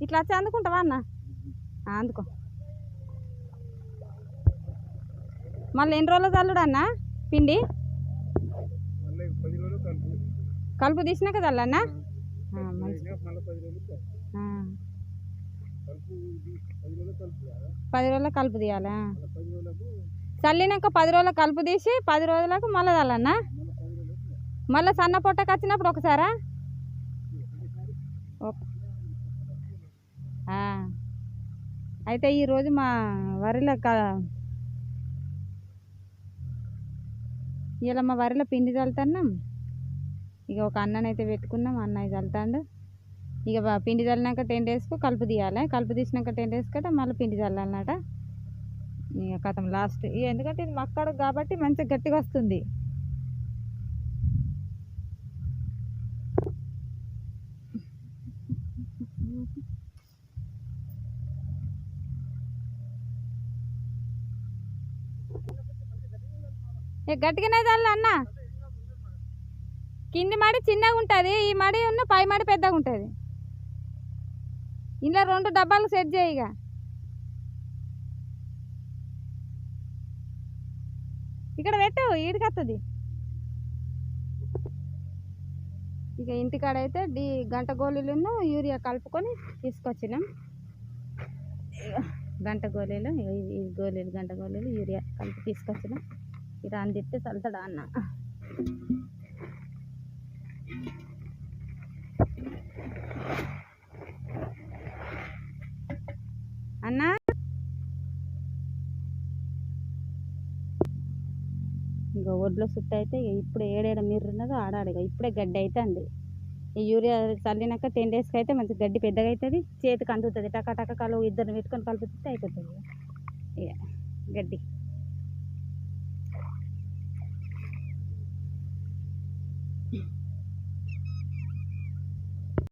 ఇట్లా వచ్చి అందుకుంటావా అన్న? అందుకో. మళ్ళీ ఎన్ని రోజులు చల్లుడు అన్న పిండి? రోజులు కలుపు. తీసినాక చల్లన్నా పది రోజులు కలుపు. రోజులు తీయాలా? చల్లినాక పది రోజులకు కలుపు తీసి పది రోజులకు మళ్ళీ చల్లన్నా మళ్ళీ సన్న పొట్టకు వచ్చినప్పుడు ఒకసారా. ఓకే. అయితే ఈరోజు మా వరిలో క ఇలా మా వరిలో పిండి చల్లుతున్నాం ఇక ఒక అన్ననైతే పెట్టుకున్నాం అన్నయ్య చల్లుతాడు ఇక పిండి చల్లినాక టెన్ డేస్కు కలుపు తీయాలి. కలుపు తీసినాక టెన్ డేస్ కట మళ్ళీ పిండి చల్లాలన్నట ఇక కథం లాస్ట్. ఇక ఎందుకంటే ఇది మక్కడు కాబట్టి మంచిగా గట్టిగా వస్తుంది. గట్టిగానే దానిలో అన్న. కింది మడి చిన్నగా ఉంటుంది ఈ మడి ఉన్న పై మడి పెద్దగా ఉంటుంది. ఇందులో రెండు డబ్బాలు సెట్ చేయి ఇక. ఇక్కడ పెట్టు ఈడికి ఇక ఇంటికాడైతే డి గంట గోళీలను యూరియా కలుపుకొని తీసుకొచ్చినాం. గంట గోళీలు ఈ గోళీలు గంట గోళీలు యూరియా కలిపి తీసుకొచ్చిన. ఇలా అందిస్తే చల్తాడా అన్న. అన్నా? ఇంకా ఒడ్లో సుట్టు అయితే ఇక ఇప్పుడు ఏడేడ మీరు ఉన్నదో ఆడాడిగా ఇప్పుడే గడ్డి అంది ఈ యూరియా చల్లినాక టెన్ డేస్కి అయితే మంచి గడ్డి పెద్దగా అవుతుంది చేతికి అందుతుంది. టక టక కలువు ఇద్దరిని పెట్టుకొని కలుపుతుంటే అయిపోతుంది ఇక గడ్డి.